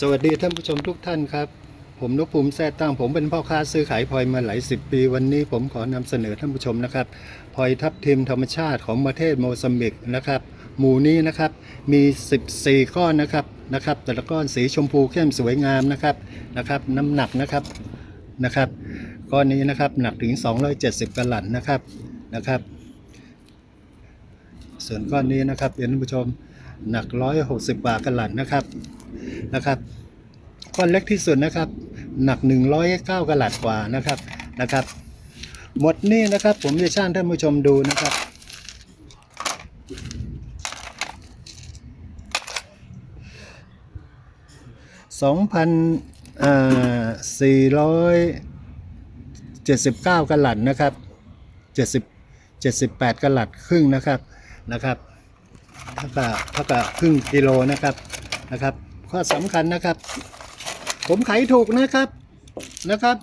สวัสดีท่านผู้ชมทุกท่านครับ ผมนพภูมิแท้ตั้งผมเป็นพ่อค้าซื้อขายพลอยมาหลายสิบปีวันนี้ผมขอนำเสนอท่านผู้ชมนะครับพลอยทับทิมธรรมชาติของประเทศโมซัมบิกนะครับ หมู่นี้นะครับมี 14 ก้อนนะครับนะครับ แต่ละก้อนสีชมพูเข้มสวยงามนะครับนะครับ น้ำหนักนะครับนะครับก้อนนี้นะครับหนักถึง 270กะลัดนะครับนะครับ ส่วนก้อนนี้นะครับเรียนท่านผู้ชม หนัก 160 บาทกะลัดนะครับนะครับก้อนเล็กที่สุดนะครับ หนัก 109กะลัดกว่านะครับนะครับ หมดนี่นะครับ ผมจะช่างท่านผู้ชมดูนะครับ2,479กะลัดนะครับ70 78กะลัดครึ่งนะครับนะครับ เท่ากับเท่ากับครึ่งกิโลนะครับนะครับ ข้อสำคัญนะครับ ผมขายถูกนะครับนะครับ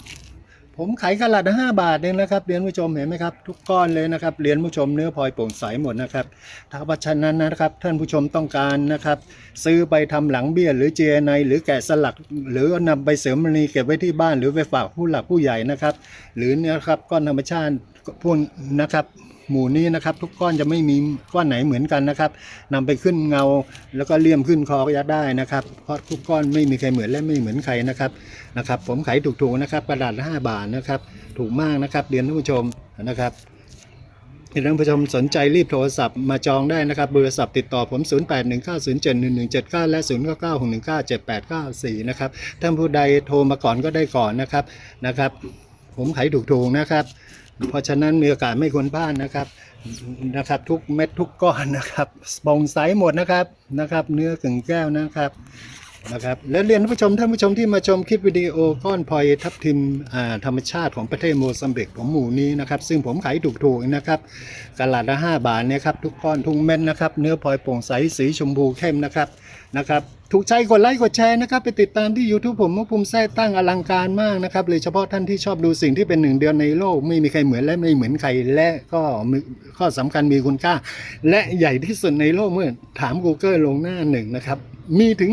ผมขายกระลัดห้าบาทเองนะครับเรียนผู้ชมเห็นไหมครับทุกก้อนเลยนะครับเรียนผู้ชมเนื้อพลอยโปร่งใสหมดนะครับถ้าว่าฉะนั้นนะครับ ท่านผู้ชมต้องการนะครับ ซื้อไปทำหลังเบี้ยหรือเจไนหรือแกะสลัก หรือนำไปเสริมมณีเก็บไว้ที่บ้านหรือไปฝากผู้หลักผู้ใหญ่นะครับ หรือเนี่ยครับก้อนธรรมชาติพวกนะครับ หมู่นี้นะครับ ทุกก้อนจะไม่มีก้อนไหนเหมือนกันนะครับนำไปขึ้นเงา แล้วก็เลี่ยมขึ้นคอก็จะได้นะครับเพราะทุกก้อนไม่มีใครเหมือนและไม่เหมือนใครนะครับนะครับ ผมขายถูกๆนะครับกระดาษละ5บาทนะครับ ถูกมากนะครับเรียนท่านผู้ชมนะครับท่านผู้ชมสนใจรีบโทรศัพท์มาจองได้นะครับเบอร์ศัพท์ติดต่อผม 0819071179 และ 0991978894 นะครับท่านผู้ใดโทรมาก่อนก็ได้ก่อนนะครับนะครับ ผมขายถูกๆนะครับ เพราะฉะนั้นมีโอกาสไม่ควรพลาดนะครับนะครับ ทุกเม็ดทุกก้อนนะครับสปองไซส์หมดนะครับนะครับ เนื้อกึ่งแก้วนะครับนะครับแล้วเรียนท่านผู้ชมท่านผู้ชมที่มาชมคลิปวิดีโอก้อนพลอยทับทิมธรรมชาติของประเทศโมซัมบิกของหมู่นี้นะครับ ซึ่งผมขายถูกๆนะครับกะลาดละห้าบาทเนี่ยครับทุกก้อนทุกเม็ดนะครับ เนื้อพลอยโปร่งใสสีชมพูเข้มนะครับนะครับ ถูกใจกดไลค์กดแชร์นะครับ ไปติดตามที่ YouTube ผมมุกภูมิแท้ตั้งอลังการมากนะครับเลยเฉพาะท่านที่ชอบดูสิ่งที่เป็นหนึ่งเดียวในโลก ไม่มีใครเหมือนและไม่เหมือนใครและก็ข้อสำคัญมีคุณค่า และใหญ่ที่สุดในโลกเมื่อถาม Google ลงหน้าหนึ่งนะครับมีถึง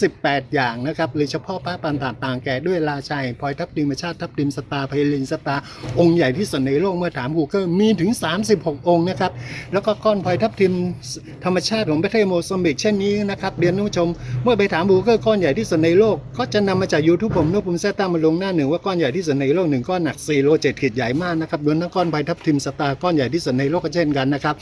38 อย่างนะครับเลยเฉพาะพระปันต่างๆแก่ด้วยราชัยพลอยทับดิมชาติทับดิมสตาร์ไพลินสตาองค์ใหญ่ที่สุดในโลกเมื่อถาม Google มีถึง 36 องค์นะครับแล้วก็ก้อนพลอยทับทิมธรรมชาติของประเทศโมซัมบิกเช่นนี้นะครับเรียนนผู้ชมเมื่อไปถาม Google ก้อนใหญ่ที่สุดในโลก ก็จะนำมาจาก YouTube ผมนพภูมิแซต้ามาลงหน้าหนึ่งว่าก้อนใหญ่ที่สุดในโลกหนึ่งก้อนหนัก4โล7ขีดใหญ่มากนะครับรวมทั้งก้อนพลทับทิมสตาร์ก้อนใหญ่ที่สุดในโลกก็เช่นกันนะครับ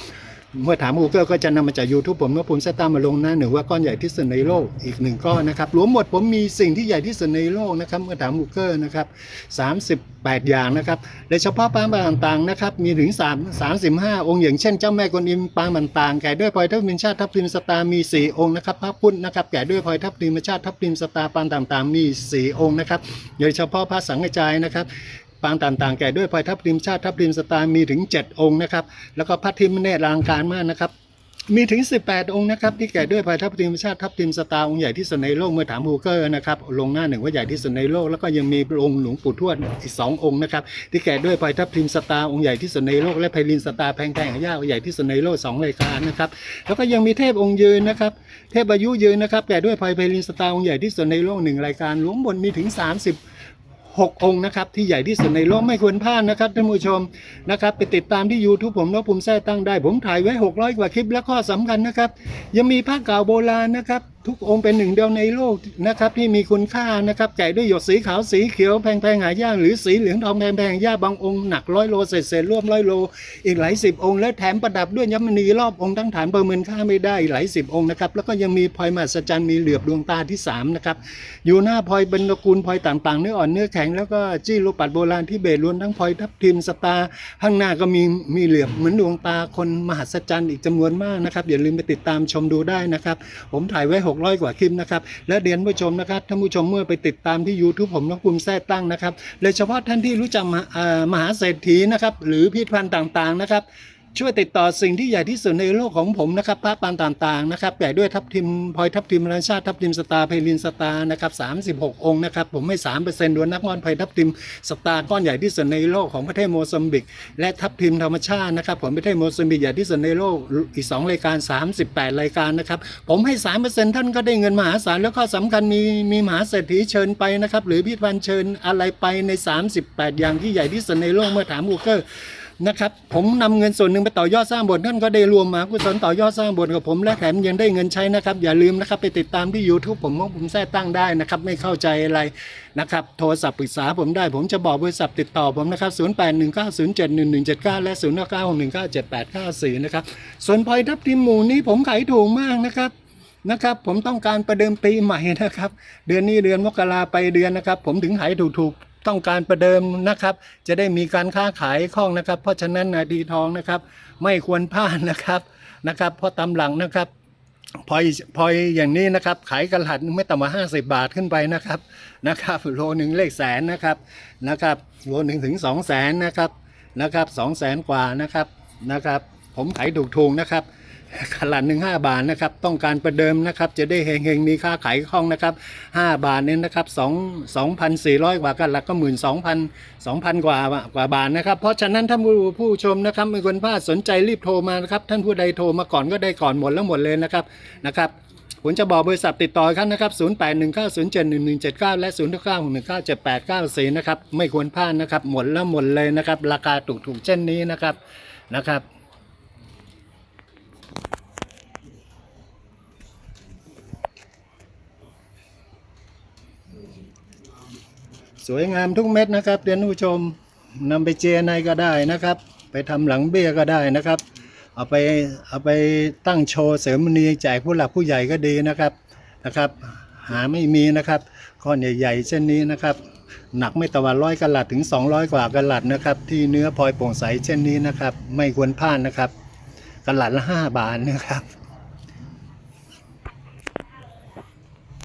เมื่อถาม Google ก็จะนำมาจาก YouTube ผมนพภูมิแซตั้งมาลงหน้าหนึ่งว่าก้อนใหญ่ที่สุดในโลกอีกหนึ่งก้อนนะครับรวมหมดผมมีสิ่งที่ใหญ่ที่สุดในโลกนะครับเมื่อถาม Google นะครับ38 อย่างนะครับและเฉพาะปางต่างๆนะครับมีถึง3 35 องค์อย่างเช่นเจ้าแม่กวนอิมปางต่างๆแก่ด้วยพลอยทับทิมชาติทับทิมสตาร์มี 4 องค์นะครับพระพุทธนะครับแก่ด้วยพลอยทับทิมชาติทับทิมสตาร์ปางต่างๆ มี 4 องค์นะครับโดยเฉพาะพระสังฆจายนะครับ ปางต่างๆ แก่ด้วยพลอยทับทิมชาติทับทิมสตาร์มีถึง 7 องค์นะครับ แล้วก็พระทิมเนตรลังการมากนะครับมีถึง 18 องค์นะครับที่แก่ด้วยพลอยทับทิมชาติทับทิมสตาร์องค์ใหญ่ที่สุดในโลกเมื่อถามฮูเกอร์นะครับลงหน้าหนึ่งว่าใหญ่ที่สุดในโลกแล้วก็ยังมีองค์หลวงปู่ทวดอีกสององค์นะครับที่แก่ด้วยพลอยทับทิมสตาร์องค์ใหญ่ที่สุดในโลกและไพลินสตาร์แพงแพงย่าองค์ใหญ่ที่สุดในโลกสองรายการนะครับแล้วก็ยังมีเทพองค์ยืนนะครับเทพอายุยืนนะครับแก่ด้วยพลอยไพลินสตาร์องค์ใหญ่ที่สุดในโลกหนึ่งรายการรวมบนมีถึง 30 6 องค์นะครับ ที่ใหญ่ที่สุดในโลกไม่ควรพลาดนะครับท่านผู้ชมนะครับ ไปติดตามที่ YouTube ผมนพภูมิแท้ตั้งได้ ผมถ่ายไว้ 600 กว่าคลิปและข้อสำคัญนะครับ ยังมีผ้าเก่าโบราณนะครับ ทุกองค์เป็นหนึ่งเดียวในโลกนะครับที่มีคุณค่านะครับแกะด้วยหยดสีขาวสีเขียวแพงๆหายากหรือสีเหลืองทองแพงๆยากบางองค์หนักร้อยโลเศษเศษร่วมร้อยโล อีกหลายสิบองค์และแถมประดับด้วยยัมณีรอบองค์ทั้งฐานประเมินค่าไม่ได้หลายสิบองค์นะครับแล้วก็ยังมีพลอยมหัศจรรย์มีเหลือบดวงตาที่สามนะครับอยู่หน้าพลอยเป็นตระกูลพลอยต่างๆเนื้ออ่อนเนื้อแข็งแล้วก็จี้ลูกปัดโบราณที่เบตรวมทั้งพลอยทับทิมสตาข้างหน้าก็มีมีเหลือบเหมือนดวงตาคนมหัศจรรย์อีกจำนวนมากนะครับอย่าลืมไปติดตามชมดูได้นะครับ ผมถ่ายไว้600 กว่าคลิปนะครับ และเรียนผู้ชมนะครับท่านผู้ชมเมื่อไปติดตามที่ YouTube ผมนกภูมิแท้ตั้งนะครับโดยเฉพาะท่านที่รู้จักมหามหาเศรษฐีนะครับหรือพิพิธภัณฑ์ต่างๆนะครับ ช่วยติดต่อสิ่งที่ใหญ่ที่สุดในโลกของผมนะครับพระปางต่างๆนะครับใหญ่ด้วยทับทิมพลอยทับทิมราชาติทับทิมสตาเพลินสตานะครับ36 องค์นะครับผมให้3%ดวนนักมอนพลอยทับทิมสตาก้อนใหญ่ที่สุดในโลกของประเทศโมซัมบิก และทับทิมธรรมชาตินะครับผมประเทศโมซัมบิกใหญ่ที่สุดในโลกอีก 2 รายการ 38 รายการนะครับผมให้3%ท่านก็ได้เงินมหาศาลแล้วก็สำคัญมีมีมหาเศรษฐีเชิญไปนะครับหรือพิพิธภัณฑ์เชิญอะไรไปใน 38 อย่างที่ใหญ่ที่สุดในโลกเมื่อถามกูเกิล นะครับผมนำเงินส่วนหนึ่งไปต่อยอดสร้างบสถ์ท่านก็ได้รวมมากุศลต่อยอดสร้างบสถ์กับผมและแถมยังได้เงินใช้นะครับ อย่าลืมนะครับไปติดตามที่ YouTube ผมว่าผมแท้ตั้งได้นะครับ ไม่เข้าใจอะไรนะครับ โทรศัพท์ปรึกษาผมได้ผมจะบอกบริษัทติดต่อผมนะครับ 0819071179 และ 0 9 6 1 9 7 8 9 4 นะครับส่วนพลอยทับทิมหมูนี้ผมขายถูกมากนะครับนะครับผมต้องการประเดิมปีใหม่นะครับ เดือนนี้เดือนมกราไปเดือนนะครับ ผมถึงขายถูกๆ ต้องการประเดิมนะครับ จะได้มีการค้าขายคล่องนะครับ เพราะฉะนั้นนาดีทองนะครับ ไม่ควรพลาดนะครับนะครับ เพราะตำหลังนะครับพลอยพลอยอย่างนี้นะครับ ขายกันหลัดไม่ต่ำกว่าห้าสิบาทขึ้นไปนะครับนะครับโลหนึ่งเลขแสนนะครับนะครับโลหนึ่งถึงสองแสนนะครับนะครับสองแสนกว่านะครับนะครับ ผมขายถูกๆนะครับ ขลัดหนึ่งห้าบาทนะครับ ต้องการประเดิมนะครับ จะได้เฮงๆมีค่าขายคล่องนะครับห้าบาทเนี่ยนะครับสองสองพันสี่ร้อยกว่ากันหลักก็หมื่นสองพันสองพันกว่ากว่าบาทนะครับ เพราะฉะนั้นท่านผู้ผู้ชมนะครับไม่ควรพลาดสนใจรีบโทรมานะครับ ท่านผู้ใดโทรมาก่อนก็ได้ก่อนหมดแล้วหมดเลยนะครับนะครับผมจะบอกบริษัทติดต่อกันนะครับ 0819071179 และ 0961978894 นะครับ ไม่ควรพลาดนะครับ หมดแล้วหมดเลยนะครับ ราคาถูกๆเช่นนี้นะครับ นะครับ สวยงามทุกเม็ดนะครับเรียนผู้ชมนำไปเจในก็ได้นะครับ ไปทำหลังเบี้ยก็ได้นะครับ เอาไปเอาไปตั้งโชว์เสริมมณีแจกผู้หลักผู้ใหญ่ก็ดีนะครับนะครับ หาไม่มีนะครับก้อนใหญ่ๆเช่นนี้นะครับ หนักไม่ต่ำกว่าร้อยกะลัดถึง 200 กว่ากะลัดนะครับ ที่เนื้อพลอยโปร่งใสเช่นนี้นะครับ ไม่ควรพลาดนะครับกะลัดละ 5 บาทนะครับ